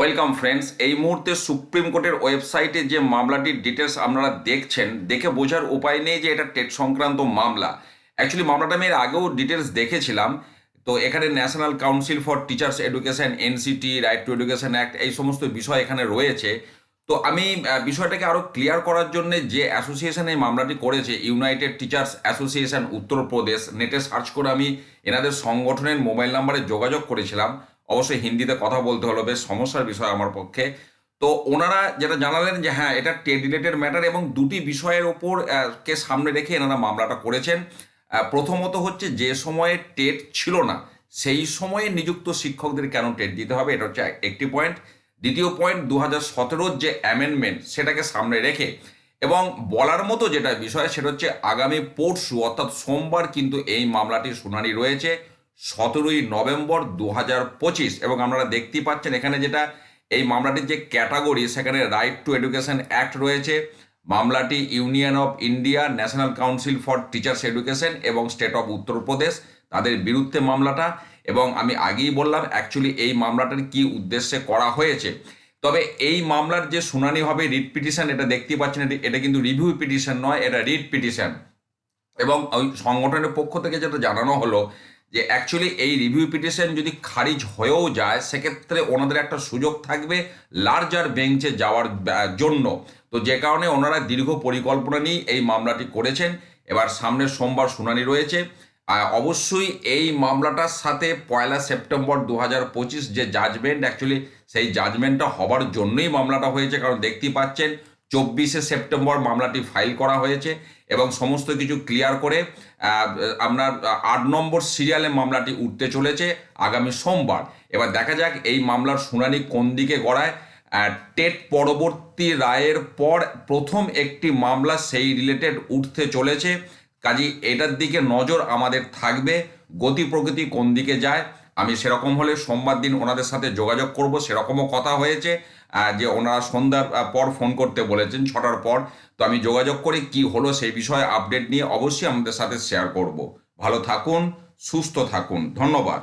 Welcome friends এই মুহূর্তে supreme কোর্টের ওয়েবসাইটে যে মামলাটির ডিটেলস আপনারা দেখছেন, দেখে বোঝার উপায় নেই যে এটা টেট সংক্রান্ত মামলা। অ্যাকচুয়ালি মামলাটা আমি এর আগেও ডিটেলস দেখেছিলাম। তো এখানে national council for teachers education NCT right to education act এই সমস্ত বিষয় এখানে রয়েছে। তো আমি বিষয়টাকে আরও ক্লিয়ার করার জন্য যে অ্যাসোসিয়েশন এই মামলাটি করেছে ইউনাইটেড টিচার্স অ্যাসোসিয়েশন উত্তরপ্রদেশ। নেটে সার্চ করে আমি এনাদের সংগঠনের মোবাইল নাম্বারে যোগাযোগ করেছিলাম। অবশ্যই হিন্দিতে কথা বলতে হলো, বেশ সমস্যার বিষয় আমার পক্ষে। তো ওনারা যেটা জানালেন যে হ্যাঁ এটা টেট রিলেটেড ম্যাটার এবং দুটি বিষয়ের ওপর কে সামনে রেখে এনারা মামলাটা করেছেন। প্রথমত হচ্ছে যে সময়ে টেট ছিল না, সেই সময়ে নিযুক্ত শিক্ষকদের কেন টেট দিতে হবে, এটা হচ্ছে একটি পয়েন্ট। দ্বিতীয় পয়েন্ট দু হাজার সতেরোর যে অ্যামেন্ডমেন্ট, সেটাকে সামনে রেখে এবং বলার মতো যেটা বিষয়, সেটা হচ্ছে আগামী পরশু, অর্থাৎ সোমবার কিন্তু এই মামলাটির শুনানি রয়েছে। সতেরোই নভেম্বর দু হাজার পঁচিশ এবং আপনারা দেখতেই পাচ্ছেন এখানে যেটা এই মামলাটির যে ক্যাটাগরি, সেখানে রাইট টু এডুকেশন অ্যাক্ট রয়েছে, মামলাটি union of India national council for teachers education এবং স্টেট অফ উত্তরপ্রদেশ তাদের বিরুদ্ধে মামলাটা এবং আমি আগেই বললাম অ্যাকচুয়ালি এই মামলাটার কি উদ্দেশ্যে করা হয়েছে। তবে এই মামলার যে শুনানি হবে রিট পিটিশন, এটা দেখতেই পাচ্ছেন এটা কিন্তু রিভিউ পিটিশন নয়, এটা রিট পিটিশন। এবং ওই সংগঠনের পক্ষ থেকে যেটা জানানো হলো যে অ্যাকচুয়ালি এই রিভিউ পিটিশন যদি খারিজ হয়েও যায়, সেক্ষেত্রে ওনাদের একটা সুযোগ থাকবে লার্জার বেঞ্চে যাওয়ার জন্য। তো যে কারণে ওনারা দীর্ঘ পরিকল্পনা নিয়ে এই মামলাটি করেছেন। এবার সামনের সোমবার শুনানি রয়েছে। অবশ্যই এই মামলাটার সাথে পয়লা সেপ্টেম্বর দু হাজার পঁচিশ যে জাজমেন্ট অ্যাকচুয়ালি সেই জাজমেন্টটা হবার জন্যই মামলাটা হয়েছে, কারণ দেখতেই পাচ্ছেন চব্বিশে সেপ্টেম্বর মামলাটি ফাইল করা হয়েছে এবং সমস্ত কিছু ক্লিয়ার করে আপনার আট নম্বর সিরিয়ালে মামলাটি উঠতে চলেছে আগামী সোমবার। এবার দেখা যাক এই মামলার শুনানি কোন দিকে গড়ায়। টেট পরবর্তী রায়ের পর প্রথম একটি মামলা সেই রিলেটেড উঠতে চলেছে। কাজী এটার দিকে নজর আমাদের থাকবে। গতি প্রকৃতি কোন দিকে যায়? আমি সেরকম হলে সোমবার দিন ওনাদের সাথে যোগাযোগ করব, সেরকমও কথা হয়েছে যে ওনারা সন্ধ্যার পর ফোন করতে বলেছেন, ছটার পর। তো আমি যোগাযোগ করে, কি হলো সেই বিষয়ে আপডেট নিয়ে অবশ্যই আমাদের সাথে শেয়ার করব। ভালো থাকুন, সুস্থ থাকুন, ধন্যবাদ।